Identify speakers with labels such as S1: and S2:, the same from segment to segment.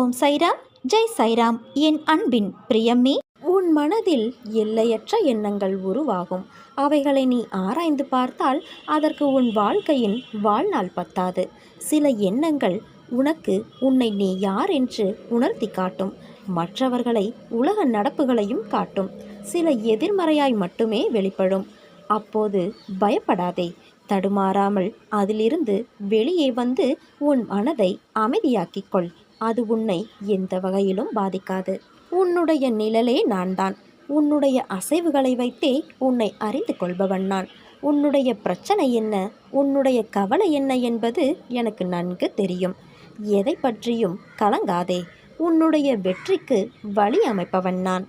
S1: ஓம் சைராம் ஜெய் சைராம். என் அன்பின் பிரியமே உன் மனதில் எல்லையற்ற எண்ணங்கள் உருவாகும். அவைகளை நீ ஆராய்ந்து பார்த்தால் அதற்கு உன் வாழ்க்கையின் வாழ்நாள் பத்தாது. சில எண்ணங்கள் உனக்கு உன்னை நீ யார் என்று உணர்த்தி காட்டும். மற்றவர்களை உலக நடப்புகளையும் காட்டும். சில எதிர்மறையாய் மட்டுமே வெளிப்படும். அப்போது பயப்படாதே. தடுமாறாமல் அதிலிருந்து வெளியே வந்து உன் மனதை அமைதியாக்கிக் கொள். அது உன்னை எந்த வகையிலும் பாதிக்காது. உன்னுடைய நிழலே நான் தான் உன்னுடைய அசைவுகளை வைத்தே உன்னை அறிந்து கொள்பவன் நான். உன்னுடைய பிரச்சனை என்ன? உன்னுடைய கவலை என்ன என்பது எனக்கு நன்கு தெரியும். எதை பற்றியும் கலங்காதே. உன்னுடைய வெற்றிக்கு வழி அமைப்பவன் நான்.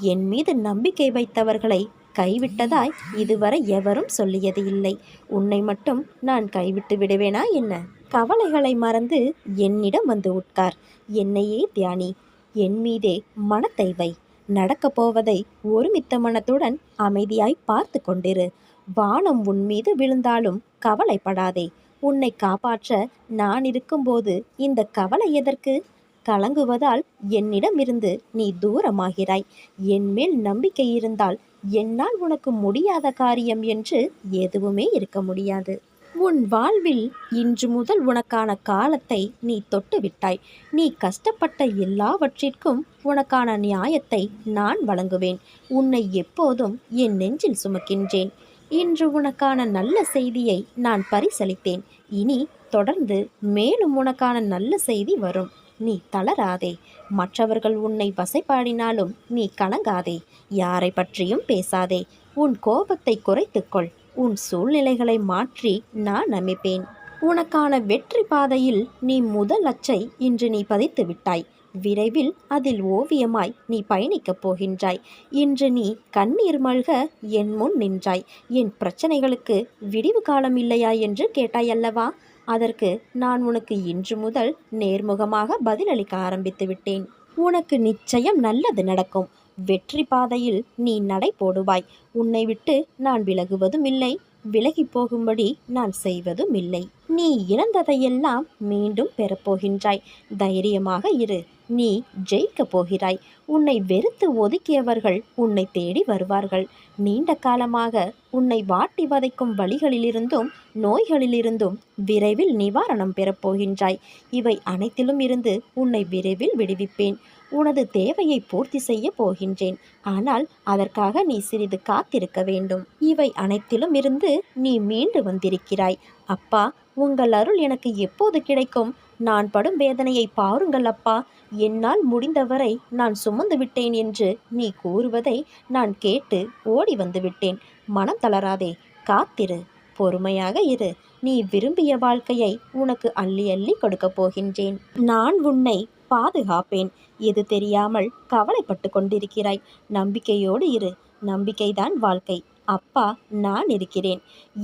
S1: என் மீது நம்பிக்கை வைத்தவர்களை கைவிட்டதாய் இதுவரை எவரும் சொல்லியது இல்லை. உன்னை மட்டும் நான் கைவிட்டு விடுவேனா என்ன? கவலைகளை மறந்து என்னிடம் வந்து உட்கார். என்னையே தியானி என் மீதே மனத்தை வை. நடக்கப் போவதை ஒருமித்த மனத்துடன் அமைதியாய் பார்த்து கொண்டிரு. வானம் உன் மீது விழுந்தாலும் கவலைப்படாதே. உன்னை காப்பாற்ற நான் இருக்கும்போது இந்த கவலை எதற்கு? கலங்குவதால் என்னிடமிருந்து நீ தூரமாகிறாய். என் மேல் நம்பிக்கை இருந்தால் என்னால் உனக்கு முடியாத காரியம் என்று எதுவுமே இருக்க முடியாது. உன் வாழ்வில் இன்று முதல் உனக்கான காலத்தை நீ தொட்டு விட்டாய் நீ கஷ்டப்பட்ட எல்லாவற்றிற்கும் உனக்கான நியாயத்தை நான் வழங்குவேன். உன்னை எப்போதும் என் நெஞ்சில் சுமக்கின்றேன். இன்று உனக்கான நல்ல செய்தியை நான் பரிசளித்தேன். இனி தொடர்ந்து மேலும் உனக்கான நல்ல செய்தி வரும். நீ தளராதே. மற்றவர்கள் உன்னை வசைப்பாடினாலும் நீ கலங்காதே. யாரை பற்றியும் பேசாதே. உன் கோபத்தை குறைத்துக்கொள். உன் சூழ்நிலைகளை மாற்றி நான் அமைப்பேன் உனக்கான வெற்றி பாதையில் நீ முதல் அச்சை இன்று நீ பதித்து விட்டாய். விரைவில் அதில் ஓவியமாய் நீ பயணிக்கப் போகின்றாய். இன்று நீ கண்ணீர் மல்க என் முன் நின்றாய். என் பிரச்சனைகளுக்கு விடிவு காலம் இல்லையா என்று கேட்டாய் அல்லவா? அதற்கு நான் உனக்கு இன்று முதல் நேர்முகமாக பதிலளிக்க ஆரம்பித்து விட்டேன். உனக்கு நிச்சயம் நல்லது நடக்கும். வெற்றி பாதையில் நீ நடை போடுவாய். உன்னை விட்டு நான் விலகுவதும் இல்லை விலகி போகும்படி நான் செய்வதும் இல்லை நீ இழந்ததையெல்லாம் மீண்டும் பெறப்போகின்றாய். தைரியமாக இரு. நீ ஜெயிக்கப் போகிறாய். உன்னை வெறுத்து ஒதுக்கியவர்கள் உன்னை தேடி வருவார்கள். நீண்ட காலமாக உன்னை வாட்டி வதைக்கும் வழிகளிலிருந்தும் நோய்களிலிருந்தும் விரைவில் நிவாரணம் பெறப்போகின்றாய் இவை அனைத்திலும் இருந்து உன்னை விரைவில் விடுவிப்பேன். உனது தேவையை பூர்த்தி செய்ய போகின்றேன். ஆனால் அதற்காக நீ சிறிது காத்திருக்க வேண்டும். இவை அனைத்திலும் இருந்து நீ மீண்டு வந்திருக்கிறாய். அப்பா உங்கள் அருள் எனக்கு எப்போது கிடைக்கும்? நான் படும் வேதனையை பாருங்கள் அப்பா. என்னால் முடிந்தவரை நான் சுமந்து விட்டேன் என்று நீ கூறுவதை நான் கேட்டு ஓடி வந்து விட்டேன். மனம் தளராதே காத்திரு. பொறுமையாக இரு. நீ விரும்பிய வாழ்க்கையை உனக்கு அள்ளி அள்ளி கொடுக்கப் போகின்றேன். நான் உன்னை பாதுகாப்பேன். எது தெரியாமல் கவலைப்பட்டு கொண்டிருக்கிறாய். நம்பிக்கையோடு இரு. நம்பிக்கைதான் வாழ்க்கை. அப்பா நான் இருக்கிறேன்.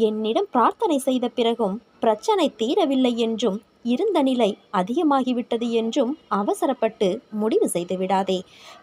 S1: என்னிடம் பிரார்த்தனை செய்த பிறகும் பிரச்சனை தீரவில்லை என்றும் இருந்த நிலை அதிகமாகிவிட்டது என்றும் அவசரப்பட்டு முடிவு செய்து விடாதே.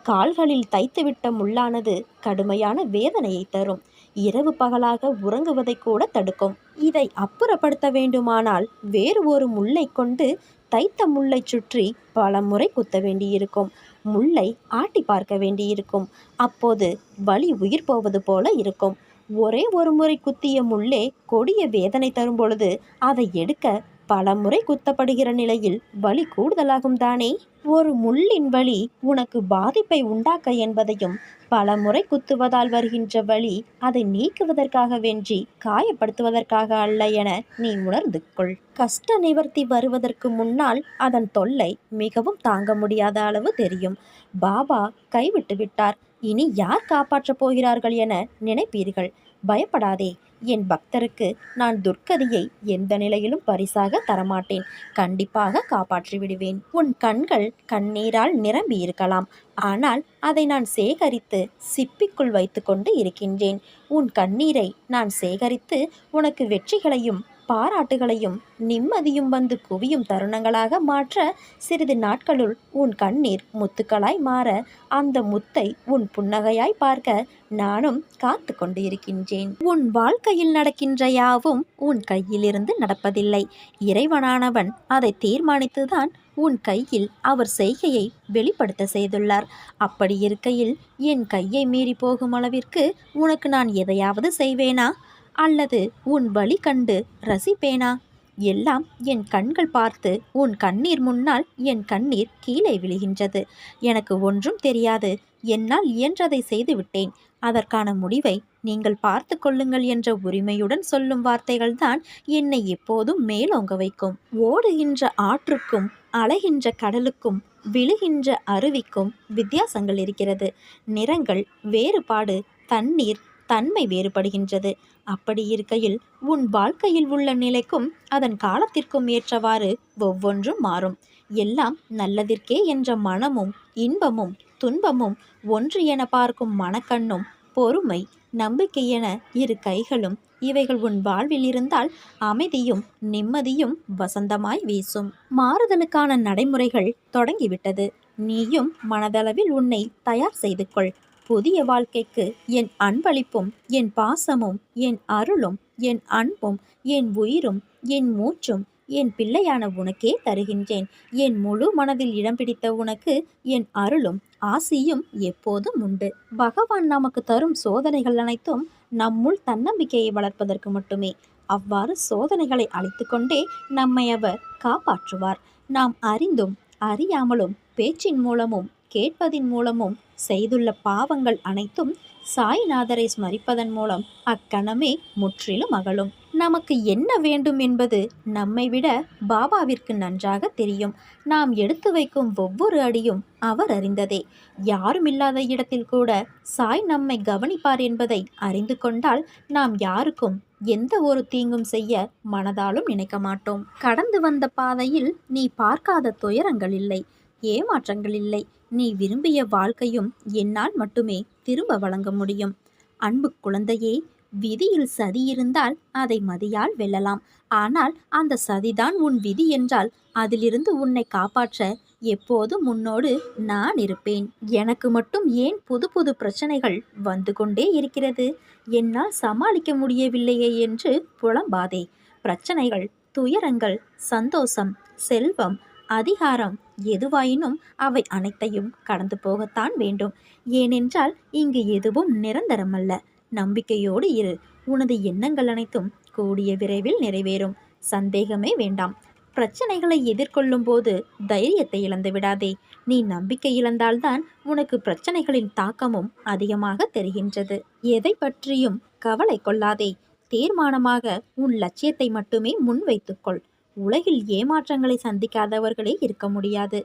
S1: கால்களில் தைத்துவிட்ட முள்ளானது கடுமையான வேதனையை தரும். இரவு பகலாக உறங்குவதை கூட தடுக்கும். இதை அப்புறப்படுத்த வேண்டுமானால் வேறு ஒரு முல்லை கொண்டு தைத்த முல்லை சுற்றி பல முறை குத்த வேண்டியிருக்கும். முல்லை ஆட்டி பார்க்க வேண்டியிருக்கும். அப்போது வலி உயிர் போவது போல இருக்கும். ஒரே ஒரு முறை குத்திய முள்ளே கொடிய வேதனை தரும் பொழுது அதை எடுக்க பல முறை குத்தப்படுகிற நிலையில் வலி கூடுதலாகும் தானே? ஒரு முள்ளின் வலி உனக்கு பாதிப்பை உண்டாக்க என்பதையும் பல முறை குத்துவதால் வருகின்ற வலி அதை நீக்குவதற்காக வென்றி காயப்படுத்துவதற்காக அல்ல என நீ உணர்ந்து கொள். கஷ்ட நிவர்த்தி வருவதற்கு முன்னால் அதன் தொல்லை மிகவும் தாங்க முடியாத அளவு தெரியும். பாபா கைவிட்டு விட்டார். இனி யார் காப்பாற்றப் போகிறார்கள் என நினைப்பீர்கள்? பயப்படாதே. என் பக்தருக்கு நான் துர்க்கதியை எந்த நிலையிலும் பரிசாக தரமாட்டேன். கண்டிப்பாக காப்பாற்றி விடுவேன். உன் கண்கள் கண்ணீரால் நிரம்பி இருக்கலாம். ஆனால் அதை நான் சேகரித்து சிப்பிக்குள் வைத்துக்கொண்டு இருக்கின்றேன். உன் கண்ணீரை நான் சேகரித்து உனக்கு வெற்றிகளையும் பாராட்டுகளையும் நிம்மதியும் வந்து குவியும் தருணங்களாக மாற்ற சிறிது நாட்களுள் உன் கண்ணீர் முத்துக்களாய் மாற அந்த முத்தை உன் புன்னகையாய் பார்க்க நானும் காத்து கொண்டு இருக்கின்றேன் உன் வாழ்க்கையில் நடக்கின்ற யாவும் உன் கையிலிருந்து நடப்பதில்லை. இறைவனானவன் அதை தீர்மானித்துதான் உன் கையில் அவர் செய்கையை வெளிப்படுத்த செய்துள்ளார். அப்படி இருக்கையில் என் கையை மீறி போகும் அளவிற்கு உனக்கு நான் எதையாவது செய்வேனா? அல்லது உன் வழி கண்டு ரசிப்பேனா? எல்லாம் என் கண்கள் பார்த்து உன் கண்ணீர் முன்னால் என் கண்ணீர் கீழே விழுகின்றது. எனக்கு ஒன்றும் தெரியாது. என்னால் இயன்றதை செய்து விட்டேன். அதற்கான முடிவை நீங்கள் பார்த்து கொள்ளுங்கள் என்ற உரிமையுடன் சொல்லும் வார்த்தைகள்தான் என்னை எப்போதும் மேலோங்க வைக்கும். ஓடுகின்ற ஆற்றுக்கும் அலைகின்ற கடலுக்கும் விழுகின்ற அருவிக்கும் வித்தியாசங்கள் இருக்கிறது. நிறங்கள் வேறுபாடு தண்ணீர் தன்மை வேறுபடுகின்றது. அப்படி இருக்கையில் உன் வாழ்க்கையில் உள்ள நிலைக்கும் அதன் காலத்திற்கும் ஏற்றவாறு ஒவ்வொன்றும் மாறும். எல்லாம் நல்லதிற்கே என்ற மனமும் இன்பமும் துன்பமும் ஒன்று என பார்க்கும் மனக்கண்ணும் பொறுமை நம்பிக்கை என இரு கைகளும் இவைகள் உன் வாழ்வில் இருந்தால் அமைதியும் நிம்மதியும் வசந்தமாய் வீசும். மாறுதலுக்கான நடைமுறைகள் தொடங்கிவிட்டது. நீயும் மனதளவில் உன்னை தயார் செய்து கொள். புதிய வாழ்க்கைக்கு என் அன்பளிப்பும் என் பாசமும் என் அருளும் என் அன்பும் என் உயிரும் என் மூச்சும் என் பிள்ளையான உனக்கே தருகின்றேன். என் முழு மனதில் இடம் பிடித்த உனக்கு என் அருளும் ஆசியும் எப்போதும் உண்டு. பகவான் நமக்கு தரும் சோதனைகள் அனைத்தும் நம்முள் தன்னம்பிக்கையை வளர்ப்பதற்கு மட்டுமே. அவ்வாறு சோதனைகளை அழைத்து கொண்டே நம்மை அவர் காப்பாற்றுவார். நாம் அறிந்தும் அறியாமலும் பேச்சின் மூலமும் கேட்பதின் மூலமும் செய்துள்ள பாவங்கள் அனைத்தும் சாய்நாதரை ஸ்மரிப்பதன் மூலம் அக்கணமே முற்றிலும் அகலும். நமக்கு என்ன வேண்டும் என்பது நம்மை விட பாபாவிற்கு நன்றாக தெரியும். நாம் எடுத்து வைக்கும் ஒவ்வொரு அடியும் அவர் அறிந்ததே. யாரும் இல்லாத இடத்தில் கூட சாய் நம்மை கவனிப்பார் என்பதை அறிந்து கொண்டால் நாம் யாருக்கும் எந்த ஒரு தீங்கும் செய்ய மனதாலும் நினைக்க மாட்டோம். கடந்து வந்த பாதையில் நீ பார்க்காத துயரங்கள் இல்லை ஏமாற்றங்கள் இல்லை. நீ விரும்பிய வாழ்க்கையும் என்னால் மட்டுமே திரும்ப வழங்க முடியும். அன்பு குழந்தையே விதியில் சதி இருந்தால் அதை மதியால் வெல்லலாம். ஆனால் அந்த சதிதான் உன் விதி என்றால் அதிலிருந்து உன்னை காப்பாற்ற எப்போதும் முன்னோடு நான் இருப்பேன். எனக்கு மட்டும் ஏன் புது புது பிரச்சனைகள் வந்து கொண்டே இருக்கிறது? என்னால் சமாளிக்க முடியவில்லையே என்று புலம்பாதே. பிரச்சனைகள் துயரங்கள் சந்தோஷம் செல்வம் அதிகாரம் எதுவாயினும் அவை அனைத்தையும் கடந்து போகத்தான் வேண்டும். ஏனென்றால் இங்கு எதுவும் நிரந்தரமல்ல. நம்பிக்கையோடு இரு. உனது எண்ணங்கள் அனைத்தும் கூடிய விரைவில் நிறைவேறும். சந்தேகமே வேண்டாம். பிரச்சனைகளை எதிர்கொள்ளும் போது தைரியத்தை இழந்து விடாதே. நீ நம்பிக்கை இழந்தால்தான் உனக்கு பிரச்சனைகளின் தாக்கமும் அதிகமாக தெரிகின்றது. எதை பற்றியும் கவலை கொள்ளாதே. தீர்மானமாக உன் லட்சியத்தை மட்டுமே முன்வைத்துக்கொள் உலகில் ஏமாற்றங்களை சந்திக்காதவர்களே இருக்க முடியாது.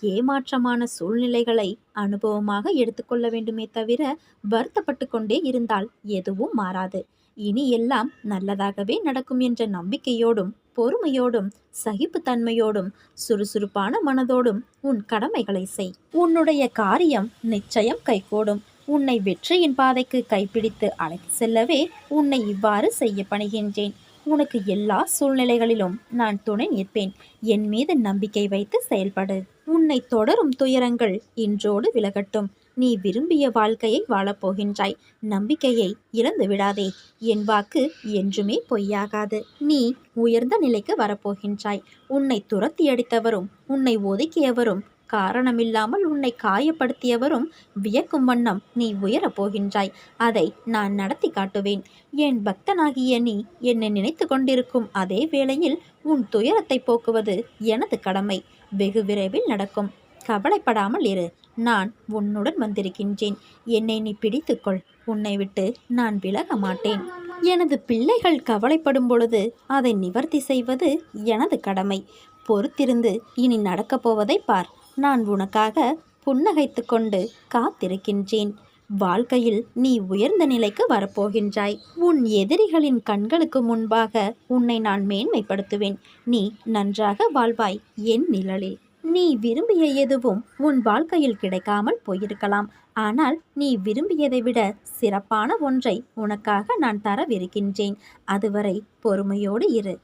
S1: ஏமாற்றமான சூழ்நிலைகளை அனுபவமாக எடுத்துக்கொள்ள வேண்டுமே தவிர வருத்தப்பட்டு கொண்டே இருந்தால் எதுவும் மாறாது. இனி எல்லாம் நல்லதாகவே நடக்கும் என்ற நம்பிக்கையோடும் பொறுமையோடும் சகிப்புத்தன்மையோடும் சுறுசுறுப்பான மனதோடும் உன் கடமைகளை செய். உன்னுடைய காரியம் நிச்சயம் கைகூடும். உன்னை வெற்றியின் பாதைக்கு கைப்பிடித்து அழைத்து செல்லவே உன்னை இவ்வாறு செய்ய பணிகின்றேன். உனக்கு எல்லா சூழ்நிலைகளிலும் நான் துணை நிற்பேன். என் மீது நம்பிக்கை வைத்து செயல்படு. உன்னை தொடரும் துயரங்கள் இன்றோடு விலகட்டும். நீ விரும்பிய வாழ்க்கையை வாழப்போகின்றாய். நம்பிக்கையை இழந்து விடாதே. என் வாக்கு என்றுமே பொய்யாகாது. நீ உயர்ந்த நிலைக்கு வரப்போகின்றாய். உன்னை துரத்தி அடித்தவரும் உன்னை ஒதுக்கியவரும் காரணமில்லாமல் உன்னை காயப்படுத்தியவரும் வியக்கும் வண்ணம் நீ உயரப் போகின்றாய் அதை நான் நடத்தி காட்டுவேன். என் பக்தனாகிய நீ என்னை நினைத்து கொண்டிருக்கும் அதே வேளையில் உன் துயரத்தை போக்குவது எனது கடமை. வெகு விரைவில் நடக்கும். கவலைப்படாமல் இரு. நான் உன்னுடன் வந்திருக்கின்றேன். என்னை நீ பிடித்துக்கொள். உன்னை விட்டு நான் விலக மாட்டேன். எனது பிள்ளைகள் கவலைப்படும் பொழுது அதை நிவர்த்தி செய்வது எனது கடமை. பொறுத்திருந்து இனி நடக்கப் போவதை பார். நான் உனக்காக புன்னகைத்து கொண்டு காத்திருக்கின்றேன். வாழ்க்கையில் நீ உயர்ந்த நிலைக்கு வரப்போகின்றாய். உன் எதிரிகளின் கண்களுக்கு முன்பாக உன்னை நான் மேன்மைப்படுத்துவேன். நீ நன்றாக வாழ்வாய் என் நிழலே. நீ விரும்பிய எதுவும் உன் வாழ்க்கையில் கிடைக்காமல் போயிருக்கலாம். ஆனால் நீ விரும்பியதை விட சிறப்பான ஒன்றை உனக்காக நான் தரவிருக்கின்றேன். அதுவரை பொறுமையோடு இரு.